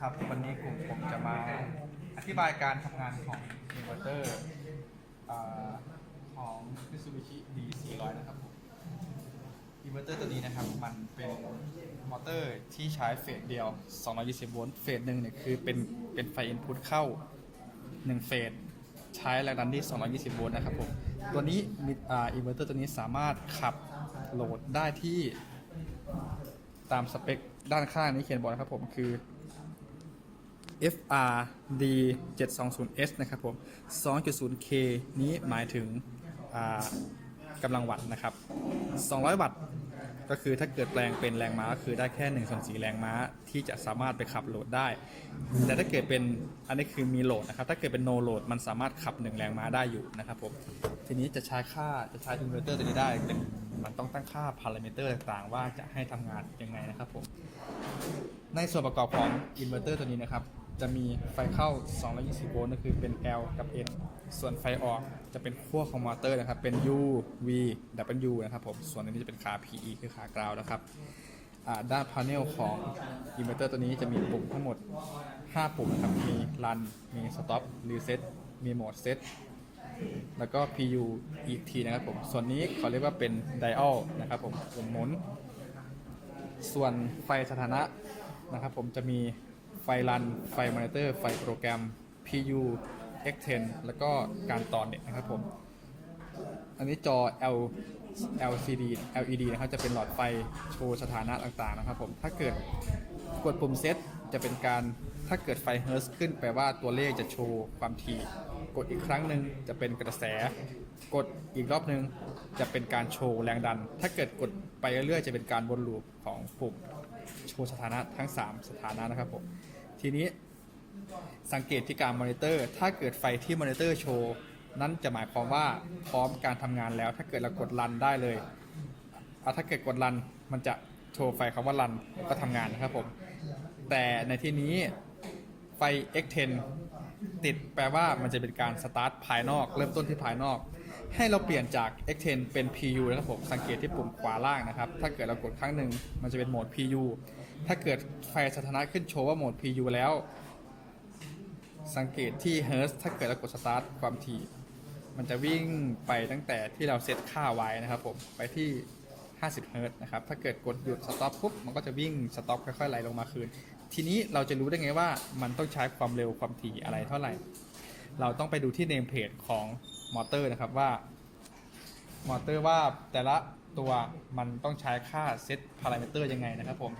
ครับ วันนี้กลุ่มผมจะมาอธิบายการทำงานของอินเวอร์เตอร์ของ Mitsubishi D400 นะครับผมอินเวอร์เตอร์ตัวนี้นะครับ มันเป็นมอเตอร์ที่ใช้เฟสเดียว 220 โวลต์เฟสหนึ่งเนี่ยคือเป็นเป็นไฟอินพุตเข้า 1 เฟสใช้แรงดันที่ 220 โวลต์นะครับผม ตัวนี้มีอ่าอินเวอร์เตอร์ตัวนี้สามารถขับโหลดได้ที่ตามสเปคด้านข้างนี้เขียนบอกนะครับผมคือ FRD 720S นะครับผม 2.0K นี้หมายถึงกำลังวัตต์นะครับ 200 วัตต์ ก็คือถ้าเกิดแปลงเป็นแรงม้าก็คือได้แค่1ส่วน4แรงม้าที่จะสามารถไปขับโหลดได้ แต่ถ้าเกิดเป็นอันนี้คือมีโหลดนะครับ ถ้าเกิดเป็น no load มันสามารถขับ 1 แรงม้าได้อยู่นะครับผม ทีนี้จะใช้ค่าจะใช้อินเวอร์เตอร์ตัวนี้ได้มันต้องตั้งค่าพารามิเตอร์ต่างๆ ว่าจะให้ทำงานยังไงนะครับผม ในส่วนประกอบของอินเวอร์เตอร์ตัวนี้นะครับ จะมีไฟเข้า 220 โวลต์ก็คือเป็น L กับ N ส่วนไฟออกจะเป็นขั้วของมอเตอร์นะครับ เป็น U V W นะครับผม ส่วนอันนี้จะเป็นขา PE คือขากราวนะครับด้านพาเนลของอินเวอร์เตอร์ตัวนี้จะมีปุ่มทั้งหมด 5 ปุ่มนะครับ มี Run มี Stop Reset มี Mode Set แล้วก็ PU อีกทีนะครับผม ส่วนนี้เขาเรียกว่าเป็น Dial นะครับผมปุ่มหมุน ส่วนไฟสถานะนะครับผมจะมี ไฟรัน ไฟมอนิเตอร์ ไฟโปรแกรม PU X10 แล้วก็การต่อเน็ตนะครับผม อันนี้จอ L LCD LED นะครับ จะเป็นหลอดไฟโชว์สถานะต่างๆนะครับผม ถ้าเกิดกดปุ่มเซตจะเป็นการ ถ้าเกิดไฟเฮิร์สขึ้นแปลว่าตัวเลขจะโชว์ความถี่ กดอีกครั้งหนึ่งจะเป็นกระแส กดอีกรอบหนึ่งจะเป็นการโชว์แรงดัน ถ้าเกิดกดไปเรื่อยๆจะเป็นการวนลูปของปุ่มโชว์สถานะทั้ง 3 สถานะนะครับผม ทีนี้สังเกตที่การมอนิเตอร์ ถ้าเกิดไฟที่มอนิเตอร์โชว์นั่นจะหมายความว่าพร้อมการทำงานแล้ว ถ้าเกิดเรากดรันได้เลยถ้าเกิดกดรันมันจะโชว์ไฟคำว่ารันก็ทำงานนะครับผม แต่ในที่นี้ไฟ X10 ติดแปลว่ามันจะเป็นการสตาร์ทภายนอก เริ่มต้นที่ภายนอก ให้เราเปลี่ยนจาก X10 เป็น PU นะครับผม สังเกตที่ปุ่มขวาล่างนะครับ ถ้าเกิดเรากดครั้งหนึ่งมันจะเป็นโหมด PU ถ้าเกิดไฟสถานะขึ้นโชว์ว่าโหมด PU แล้ว สังเกตที่ Hertz ถ้าเกิดเรากดสตาร์ทความถี่ มันจะวิ่งไปตั้งแต่ที่เราเซตค่าไว้นะครับผม ไปที่ 50เฮิรตนะครับ ถ้าเกิดกดหยุดสต็อปปุ๊บ มันก็จะวิ่งสต็อปค่อยๆไหลลงมาคืน ทีนี้เราจะรู้ได้ไงว่ามันต้องใช้ความเร็วความถี่อะไรเท่าไหร่ เราต้องไปดูที่เนมเพจของมอเตอร์นะครับว่ามอเตอร์ว่าแต่ละตัวมันต้องใช้ค่าเซตพารามิเตอร์ยังไงนะครับผม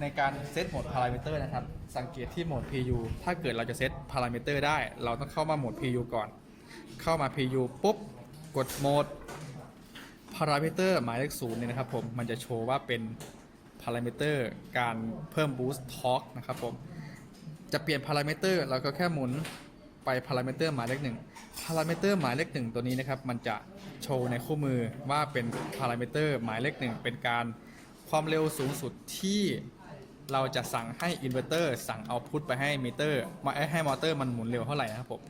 ในการเซตโหมดพารามิเตอร์นะครับ สังเกตที่โหมด PU ถ้าเกิดเราจะเซตพารามิเตอร์ได้ เราต้องเข้ามาโหมด PU ก่อน เข้ามา PU ปุ๊บ กดโหมดพารามิเตอร์หมายเลขศูนย์เนี่ยนะครับผมมันจะโชว์ว่าเป็นพารามิเตอร์การเพิ่มบูสต์ทอร์กนะครับผมจะเปลี่ยนพารามิเตอร์เราก็แค่หมุนไปพารามิเตอร์หมายเลขหนึ่งพารามิเตอร์หมายเลขหนึ่งตัวนี้นะครับ มันจะโชว์ในคู่มือว่าเป็นพารามิเตอร์หมายเลขหนึ่งเป็นการความเร็วสูงสุดที่ เราจะสั่งให้อินเวอร์เตอร์สั่งเอาพุทไปให้มิเตอร์มาให้มอเตอร์มันหมุนเร็วเท่าไหร่นะครับผม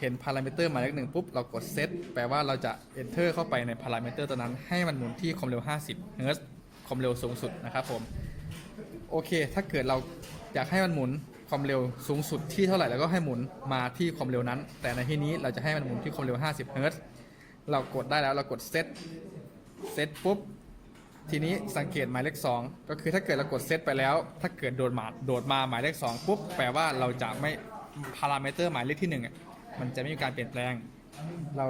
เห็นพารามิเตอร์หมายเลขหนึ่งปุ๊บเรากดเซตแปลว่าเราจะ enter เข้าไปในพารามิเตอร์ตัวนั้นให้มันหมุนที่ความเร็ว 50 เฮิร์ตซ์ความเร็วสูงสุดนะครับผมโอเค ถ้าเกิดเราอยากให้มันหมุนความเร็วสูงสุดที่เท่าไหร่แล้วก็ให้หมุนมาที่ความเร็วนั้น แต่ในที่นี้เราจะให้มันหมุนที่ความเร็ว 50 เฮิร์ตซ์เรากดได้แล้วเรากดเซตเซตปุ๊บ ทีนี้สังเกตหมายเลข 2 ก็คือถ้าเกิดเรากดเซตไปแล้ว ถ้าเกิดโดดมาโดดมาหมายเลข 2 ปุ๊บ แปลว่าเราจะไม่พารามิเตอร์หมายเลขที่1อะมันจะไม่มีการเปลี่ยนแปลง เรา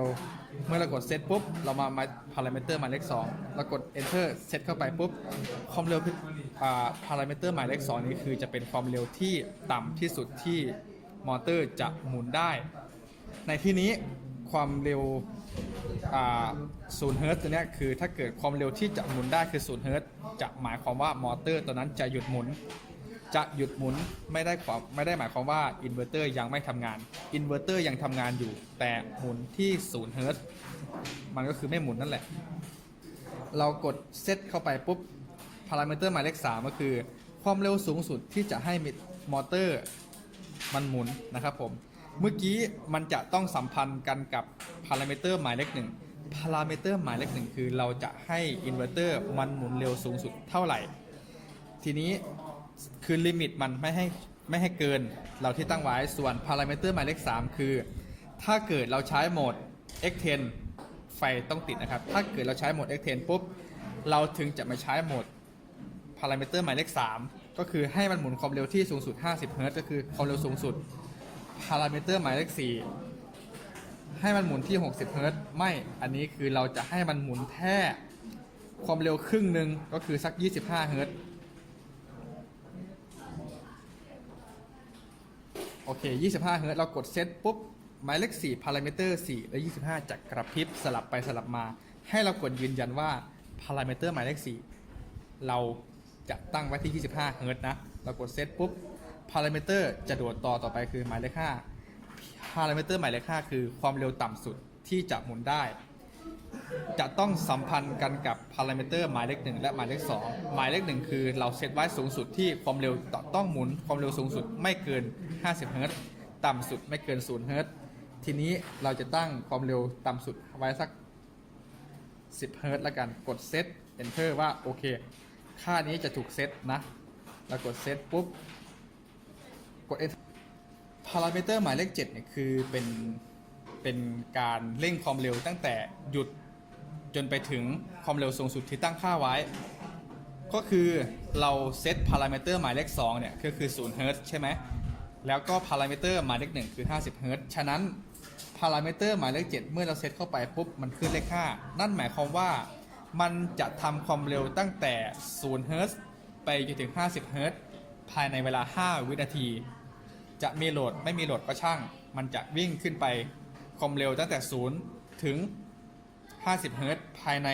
เมื่อเรากดเซตปุ๊บ เรามามาพารามิเตอร์หมายเลข 2 เรากด enter เซตเข้าไปปุ๊บ ความเร็วอ่าพารามิเตอร์หมายเลข 2 นี้คือจะเป็นความเร็วที่ต่ำที่สุดที่มอเตอร์จะหมุนได้ ในที่นี้ความเร็ว ศูนย์เฮิร์ตตัวนี้คือถ้าเกิดความเร็วที่จะหมุนได้คือศูนย์เฮิร์ตจะหมายความว่ามอเตอร์ตัวนั้นจะหยุดหมุน จะหยุดหมุนไม่ได้ความไม่ได้หมายความว่าอินเวอร์เตอร์ยังไม่ทำงานอินเวอร์เตอร์ยังทำงานอยู่ แต่หมุนที่ศูนย์เฮิร์ตมันก็คือไม่หมุนนั่นแหละ เรากดเซตเข้าไปปุ๊บพารามิเตอร์หมายเลข3ก็คือ ความเร็วสูงสุดที่จะให้มอเตอร์มันหมุนนะครับผม เมื่อกี้มันจะต้องสัมพันธ์กันกับพารามิเตอร์หมายเลขหนึ่งพารามิเตอร์หมายเลขหนึ่งคือเราจะให้อินเวอร์เตอร์มันหมุนเร็วสูงสุดเท่าไหร่ ทีนี้คือลิมิตมันไม่ให้ไม่ให้เกินเราที่ตั้งไว้ส่วนพารามิเตอร์หมายเลข3 คือ ถ้าเกิดเราใช้โหมด X10 ไฟต้องติดนะครับ ถ้าเกิดเราใช้โหมด X10 ปุ๊บ เราถึงจะมาใช้โหมดพารามิเตอร์หมายเลข 3 ก็คือให้มันหมุนความเร็วที่สูงสุด 50 เฮิรตซ์ก็คือความเร็วสูงสุด พารามิเตอร์หมายเลข4ให้มันหมุนที่ 60 เฮิรตซ์ไม่ อันนี้คือเราจะให้มันหมุนแค่ความเร็วครึ่งหนึ่งก็คือสัก 25 เฮิรตซ์โอเค 25 เฮิรตซ์เรากดเซตปุ๊บหมายเลข4พารามิเตอร์ 4 และ 25จะกระพริบสลับไปสลับมา ให้เรากดยืนยันว่าพารามิเตอร์หมายเลข 4 เราจะตั้งไว้ที่ 25 เฮิรตซ์นะ เรากดเซตปุ๊บ พารามิเตอร์จะโดดต่อต่อไปคือหมายเลข5พารามิเตอร์หมายเลข5คือความเร็วต่ำสุดที่จะหมุนได้ จะต้องสัมพันธ์กันกับพารามิเตอร์หมายเลขหนึ่งและหมายเลขสองหมายเลขหนึ่งคือเราเซตไว้สูงสุดที่ความเร็วต้องหมุนความเร็วสูงสุดไม่เกิน 50 เฮิรตซ์ต่ำสุดไม่เกิน0เฮิรตซ์ทีนี้เราจะตั้งความเร็วต่ำสุดไว้สัก 10 เฮิรตซ์แล้วกันกดเซต enter ว่าโอเค ค่านี้จะถูกเซตนะเรากดเซตปุ๊บ กด enter พารามิเตอร์หมายเลข7เนี่ยคือเป็นเป็นการเร่งความเร็วตั้งแต่หยุดจนไปถึงความเร็วสูงสุดที่ตั้งค่าไว้ ก็คือเราเซตพารามิเตอร์หมายเลข2เนี่ยก็คือ0เฮิร์ตซ์ใช่ไหมแล้วก็พารามิเตอร์หมายเลข1คือ 50เฮิร์ตฉะนั้นพารามิเตอร์หมายเลข7เมื่อเราเซตเข้าไปปุ๊บมันขึ้นเลข5นั่นหมายความว่ามันจะทำความเร็วตั้งแต่0เฮิร์ตซ์ไปจนถึง50เฮิร์ตภายในเวลา 5 วินาที จะมีโหลดไม่มีโหลดก็ช่าง มันจะวิ่งขึ้นไปความเร็วตั้งแต่ 0 ถึง 50 เฮิรตซ์ภายใน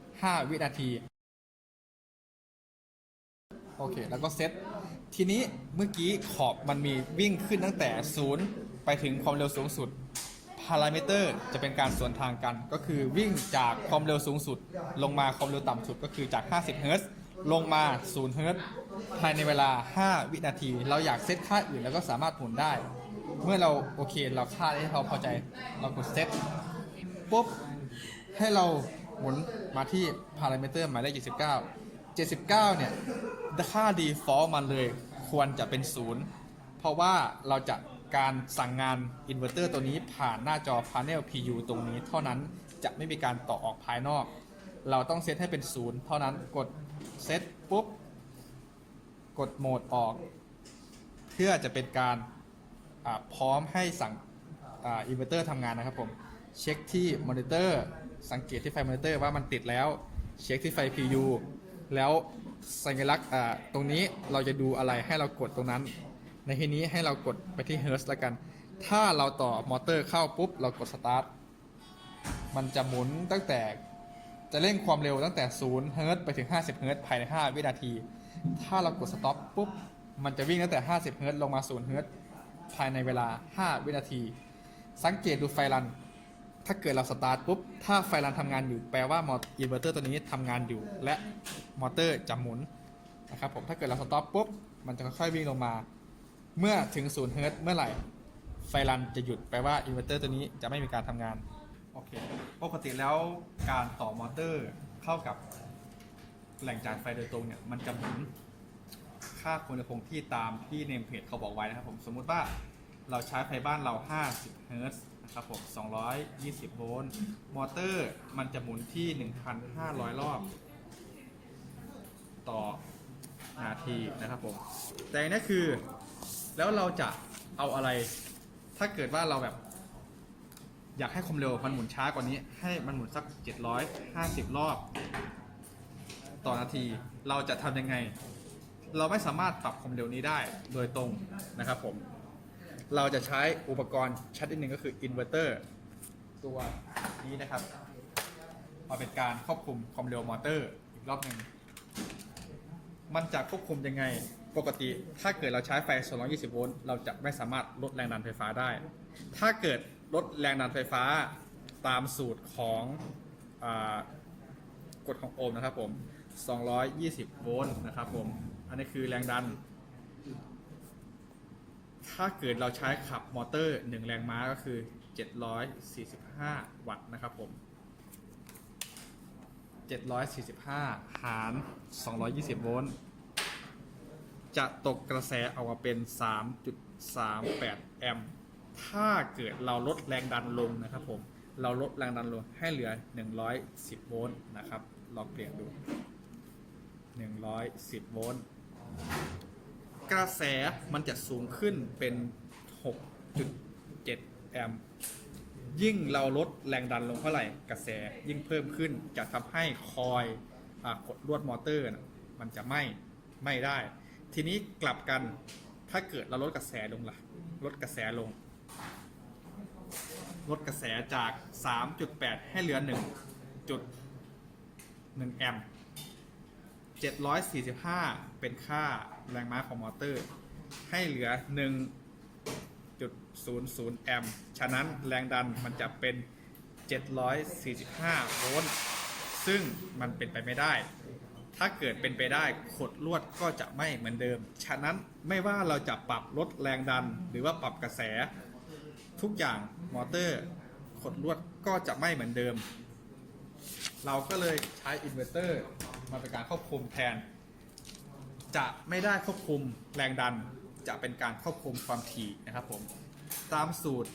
5 วินาที โอเค แล้วก็เซต ทีนี้เมื่อกี้ขอบมันมีวิ่งขึ้นตั้งแต่ 0 ไปถึงความเร็วสูงสุด พารามิเตอร์จะเป็นการสวนทางกัน ก็คือวิ่งจากความเร็วสูงสุด ลงมาความเร็วต่ำสุดก็คือจาก 50 เฮิรตซ์ ลงมา0เฮิร์ตภายในเวลา 5 วินาที เราอยากเซตค่าอื่นแล้วก็สามารถหมุนได้ เมื่อเราโอเคเราค่าที่เราพอใจเรากดเซตปุ๊บให้เราหมุนมาที่พารามิเตอร์หมายเลข79 79 เนี่ยค่า default มันเลยควรจะเป็น 0 เพราะว่าเราจะการสั่งงานอินเวอร์เตอร์ตัวนี้ผ่านหน้าจอ Panel PU ตรงนี้ เท่านั้นจะไม่มีการต่อออกภายนอก เราต้องเซตให้เป็น 0 เท่านั้นกด เซตปุ๊บ กดโหมดออก เพื่อจะเป็นการพร้อมให้สั่งอินเวอร์เตอร์ทำงานนะครับผม เช็คที่มอนิเตอร์สังเกตที่ไฟมอนิเตอร์ว่ามันติดแล้ว เช็คที่ไฟ PU แล้วสัญลักษณ์ตรงนี้เราจะดูอะไรให้เรากดตรงนั้น ในที่นี้ให้เรากดไปที่ Hertz แล้วกัน ถ้าเราต่อมอเตอร์เข้าปุ๊บ เรากด Start มันจะหมุนตั้งแต่ จะเร่งความเร็วตั้งแต่0เฮิรต์ไปถึง 50เฮิรต์ภายใน 5 วินาที ถ้าเรากด Stop ปุ๊บ มันจะวิ่งตั้งแต่ 50เฮิรต์ลงมา0เฮิรต์ภายในเวลา 5 วินาที สังเกตดูไฟรัน ถ้าเกิดเราสตาร์ทปุ๊บ ถ้าไฟรันทำงานอยู่แปลว่ามอเตอร์อินเวอร์เตอร์ตัวนี้ทำงานอยู่ และมอเตอร์จะหมุนนะครับผมถ้าเกิดเราสต็อปปุ๊บ มันจะค่อยๆวิ่งลงมา เมื่อถึง0เฮิรต์เมื่อไหร่ไฟรันจะหยุดแปลว่าอินเวอร์เตอร์ตัวนี้จะไม่มีการทำงาน โอเค ปกติแล้วการต่อมอเตอร์เข้ากับแหล่งจ่ายไฟโดยตรงเนี่ย มันจะหมุนค่าคุณภาพที่ตามที่เนมเพจเขาบอกไว้นะครับผม สมมุติว่าเราใช้ไฟบ้านเรา 50 เฮิร์ตซ์นะครับผม 220 โวลต์ มอเตอร์มันจะหมุนที่ 1,500 รอบ ต่อนาทีนะครับผม แต่อันนี่คือแล้วเราจะเอาอะไร ถ้าเกิดว่าเราแบบ อยากให้ความเร็วมันหมุนช้ากว่านี้ ให้มันหมุนสัก 750 รอบ ต่อนาที เราจะทำยังไง เราไม่สามารถปรับความเร็วนี้ได้โดยตรงนะครับผม เราจะใช้อุปกรณ์ชัดนิดนึงก็คืออินเวอร์เตอร์ตัวนี้นะครับมาเป็นการควบคุมความเร็วมอเตอร์อีกรอบหนึ่งมันจะควบคุมยังไง ปกติถ้าเกิดเราใช้ไฟ 220 โวลต์ เราจะไม่สามารถลดแรงดันไฟฟ้าได้ ถ้าเกิด ลดแรงดันไฟฟ้าตามสูตรของอกฎของโอห์มนะครับผม 220 โวลต์นะครับผม อันนี้คือแรงดัน ถ้าเกิดเราใช้ขับมอเตอร์ 1 แรงม้าก็คือ 745 วัตต์นะครับผม 745 หาร 220 โวลต์ จะตกกระแสออกมาเป็น 3.38 แอมป์ ถ้าเกิดเราลดแรงดันลงนะครับผม เราลดแรงดันลงให้เหลือ 110 โวลต์นะครับ ลองเปลี่ยนดู 110 โวลต์ กระแสมันจะสูงขึ้นเป็น 6.7 แอมป์ยิ่งเราลดแรงดันลงเท่าไหร่ กระแสยิ่งเพิ่มขึ้นจะทำให้คอยอกดลวดมอเตอร์นะมันจะไม่ไม่ได้ ทีนี้กลับกันถ้าเกิดเราลดกระแสลงล่ะ ลดกระแสลง ลดกระแสจาก 3.8 ให้เหลือ 1.1 แอมป์745 เป็นค่าแรงม้าของมอเตอร์ ให้เหลือ 1.00 แอมป์ ฉะนั้นแรงดันมันจะเป็น 745 โวลต์ ซึ่งมันเป็นไปไม่ได้ ถ้าเกิดเป็นไปได้ขดลวดก็จะไม่เหมือนเดิม ฉะนั้นไม่ว่าเราจะปรับลดแรงดันหรือว่าปรับกระแส ทุกอย่างมอเตอร์ขดลวดก็จะไม่เหมือนเดิม เราก็เลยใช้อินเวอร์เตอร์มาเป็นการควบคุมแทน จะไม่ได้ควบคุมแรงดัน จะเป็นการควบคุมความถี่นะครับผม ตามสูตร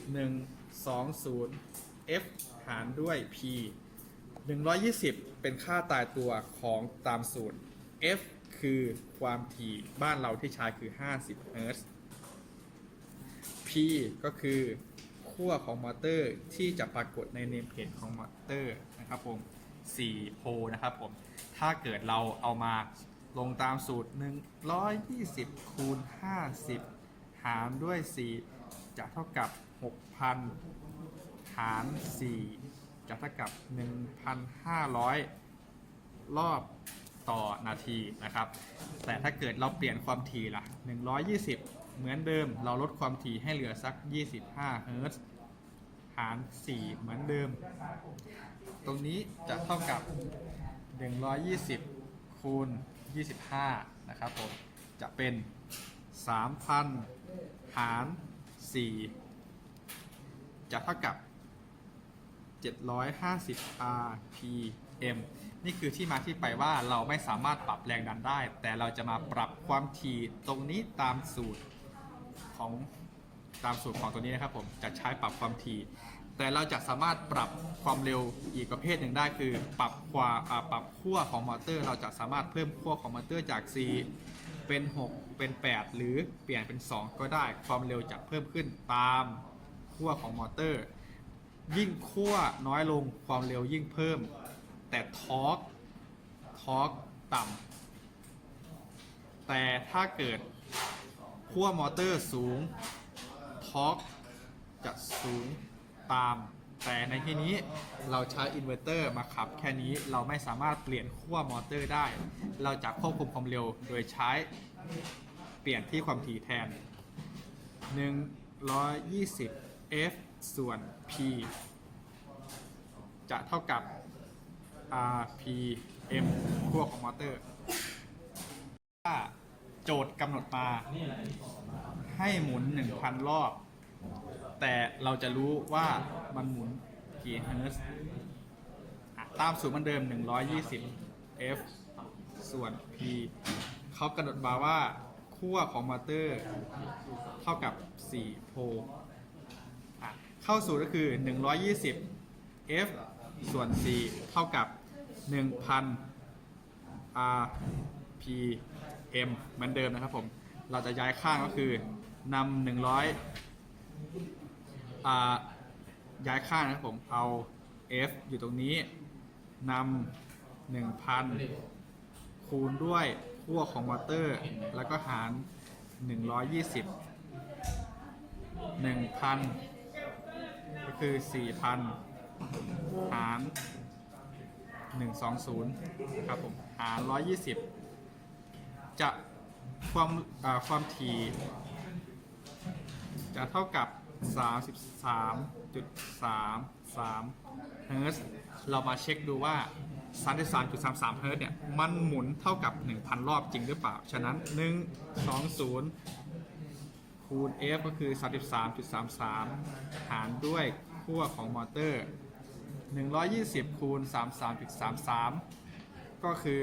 120 F หารด้วย P 120 เป็นค่าตายตัวของตามสูตร F คือความถี่บ้านเราที่ใช้คือ 50 เฮิร์ตซ์ P ก็คือ ขั้วของมอเตอร์ที่จะปรากฏในเนมเพจของมอเตอร์นะครับผม4โพนะครับผม ถ้าเกิดเราเอามาลงตามสูตร 120 คูณ 50 หารด้วย 4 จะเท่ากับ 6,000 หาร 4 จะเท่ากับ 1,500 รอบต่อนาทีนะครับ แต่ถ้าเกิดเราเปลี่ยนความถี่ล่ะ120 เหมือนเดิมเราลดความถี่ให้เหลือสัก 25 เฮิรตซ์หาร 4 เหมือนเดิม ตรงนี้จะเท่ากับ 120 คูณ 25 นะครับผม จะเป็น 3,000 หาร 4 จะเท่ากับ 750 rpm นี่คือที่มาที่ไปว่าเราไม่สามารถปรับแรงดันได้ แต่เราจะมาปรับความถี่ตรงนี้ตามสูตร ของตามสูตรของตัวนี้นะครับผมจะใช้ปรับความถี่ แต่เราจะสามารถปรับความเร็วอีกประเภทหนึ่งได้คือ ปรับความปรับขั้วของมอเตอร์ เราจะสามารถเพิ่มขั้วของมอเตอร์จาก4เป็น 6 เป็น 8 หรือเปลี่ยนเป็น 2 ก็ได้ ความเร็วจะเพิ่มขึ้นตามขั้วของมอเตอร์ ยิ่งขั้วน้อยลงความเร็วยิ่งเพิ่ม แต่ทอร์กทอร์กต่ำแต่ถ้าเกิด ขั้วมอเตอร์สูงทอร์กจะสูงตาม แต่ในที่นี้เราใช้อินเวอร์เตอร์มาขับ แค่นี้เราไม่สามารถเปลี่ยนขั้วมอเตอร์ได้ เราจะควบคุมความเร็วโดยใช้เปลี่ยนที่ความถี่แทน 120 f ส่วน p จะเท่ากับ rpm ขั้วของมอเตอร์ถ้า โจทย์กำหนดมา ให้หมุน 1,000 รอบ แต่เราจะรู้ว่ามันหมุนกี่เฮิร์ตซ์อะตามสูตรเหมันเดิม 120 f ส่วน p เขากำหนดมาว่าขั้วของมอเตอร์ เท่ากับ 4 โพลอะเข้าสูตรก็คือ 120 f ส่วน c เท่ากับ 1,000 rpm เหมือนเดิมนะครับผม เราจะย้ายข้างก็คือนำ100อ่าย้ายข้างนะครับผมเอา f อยู่ตรงนี้นำ1,000คูณด้วยขั้วของมอเตอร์ แล้วก็หาร 120 1,000 ก็คือ 4,000 หาร 120 ครับผม หาร 120 จะความความถี่จะเท่ากับ 33.33เฮิรตซ์เรามาเช็คดูว่า 33.33เฮิรตซ์เนี่ย มันหมุนเท่ากับ 1,000 รอบจริงหรือเปล่า ฉะนั้น 120 คูณ F ก็คือ 33.33 หารด้วยขั้วของมอเตอร์ 120 คูณ 33.33 ก็คือ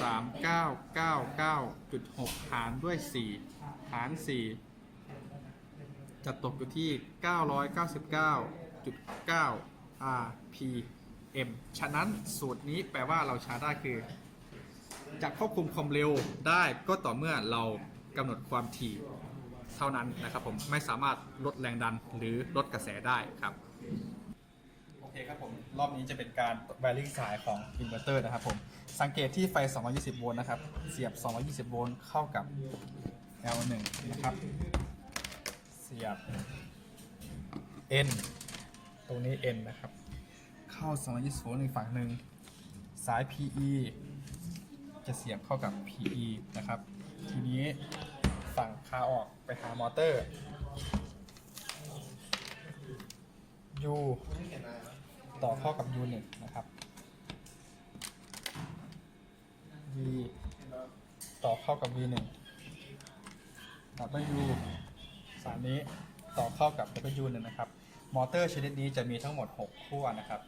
3999.6 หารด้วย 4 หาร 4 จะตกอยู่ที่ 999.9 rpm ฉะนั้นสูตรนี้แปลว่าเราใช้ได้คือ จะควบคุมความเร็วได้ก็ต่อเมื่อเรากำหนดความถี่เท่านั้นนะครับผมไม่สามารถลดแรงดันหรือลดกระแสได้ครับ เคครับผม รอบนี้จะเป็นการแวริ่งสายของอินเวอร์เตอร์นะครับผม สังเกตที่ไฟ 220 โวลต์นะครับ เสียบ 220 โวลต์เข้ากับ L1 นะครับ เสียบ N ตรงนี้ N นะครับ เข้า 220 โวลต์อีกฝั่งหนึ่ง สาย PE จะเสียบเข้ากับ PE นะครับ ทีนี้ฝั่งขาออกไปหามอเตอร์ U ต่อเข้ากับ U1 นะครับ V ต่อเข้ากับ V1 W สายนี้ต่อเข้ากับ W1 นะครับ มอเตอร์ชนิดนี้จะมีทั้งหมด 6 ขั้วนะครับ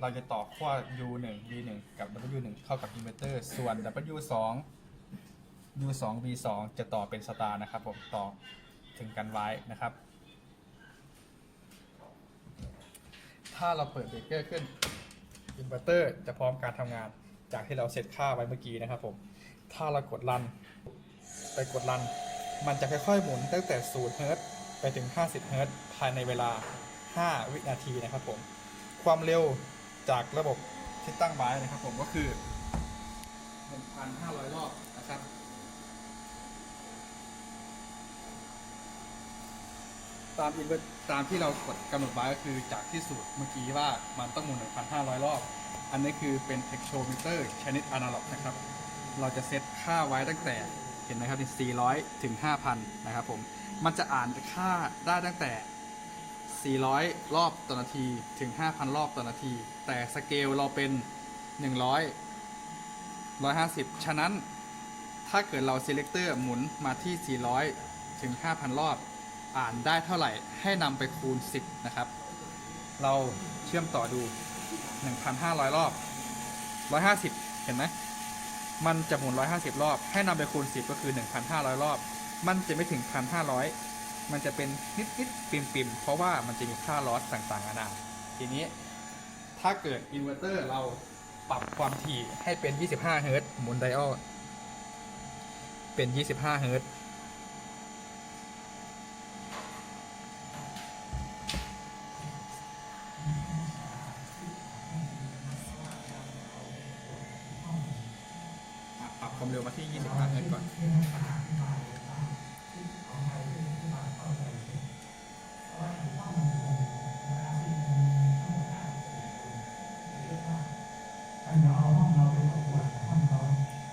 เราจะต่อขั้ว U1 V1 กับ W1 เข้ากับอินเวอร์เตอร์ ส่วน W2 U2 V2 จะต่อเป็นสตาร์นะครับผมต่อถึงกันไว้นะครับ ถ้าเราเปิดเบรกเกอร์ขึ้นอินเวอร์เตอร์จะพร้อมการทำงาน จากที่เราเซตค่าไว้เมื่อกี้นะครับผม ถ้าเรากดรัน ไปกดรัน มันจะค่อยๆหมุนตั้งแต่0เฮิร์ตไปถึง 50เฮิร์ตภายในเวลา 5 วินาทีนะครับผม ความเร็วจากระบบที่ตั้งไว้นะครับผมก็คือ 1,500 รอบนะครับ ตามอินเวอร์ตามที่เรากดกำหนดไว้ก็คือจากที่สูตรเมื่อกี้ว่ามันต้องหมุน 1,500 รอบ อันนี้คือเป็น t e x t o m e t e r ชนิดอนาล็อกนะครับ เราจะเซตค่าไว้ตั้งแต่เห็นไหมครับที่400 ถึง 5,000 นะครับผม มันจะอ่านค่าได้ตั้งแต่ 400 รอบต่อนาทีถึง 5,000 รอบต่อนาที แต่สเกลเราเป็น 100 150 ฉะนั้นถ้าเกิดเรา selector หมุนมาที่ 400 ถึง 5,000 รอบ อ่านได้เท่าไหร่ให้นำไปคูณ 10 นะครับ เราเชื่อมต่อดู 1,500 รอบ 150 เห็นไหมมันจะหมุน 150 รอบ ให้นำไปคูณ 10 ก็คือ 1,500 รอบ มันจะไม่ถึง 1,500 มันจะเป็นนิดๆปิ่มๆ เพราะว่ามันจะมีค่าลอสต่างๆนานาทีนี้ถ้าเกิดอินเวอร์เตอร์เราปรับความถี่ให้เป็น 25 เฮิรตซ์หมุนไดออลเป็น 25 เฮิร์ตซ์ อะปรับ ความเร็วมาทเฮิรตซ์ก่อน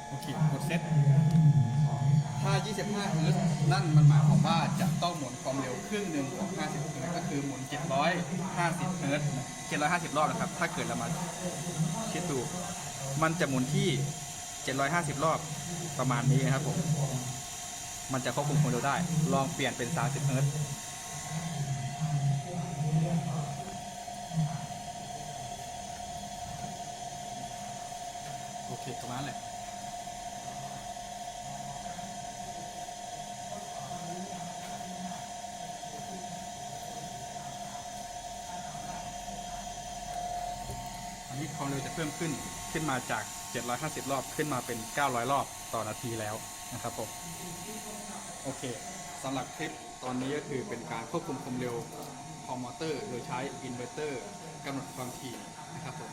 โอเคกดเซตถ้า 25เฮิรตซ์นั่นมันหมายความว่าจะต้องหมุนความเร็วครึ่งหนึ่งของ 50เฮิรตซ์ก็คือหมุน 750 เฮิรตซ์750 รอบนะครับ ถ้าเกิดเรามาคิดดู มันจะหมุนที่ 750 รอบ ประมาณนี้นะครับผม มันจะควบคุมความเร็วได้ ลองเปลี่ยนเป็น 30 เฮิรตโอเคประมาณนั้นแหละอันนี้ความเร็วจะเพิ่มขึ้นขึ้นมาจาก 750 รอบขึ้นมาเป็น 900 รอบ ต่อนาทีแล้วนะครับผมโอเคสำหรับคลิปตอนนี้ก็คือเป็นการควบคุมความเร็วคอมมอเตอร์ โดยใช้อินเวอร์เตอร์กำหนดความถี่นะครับผม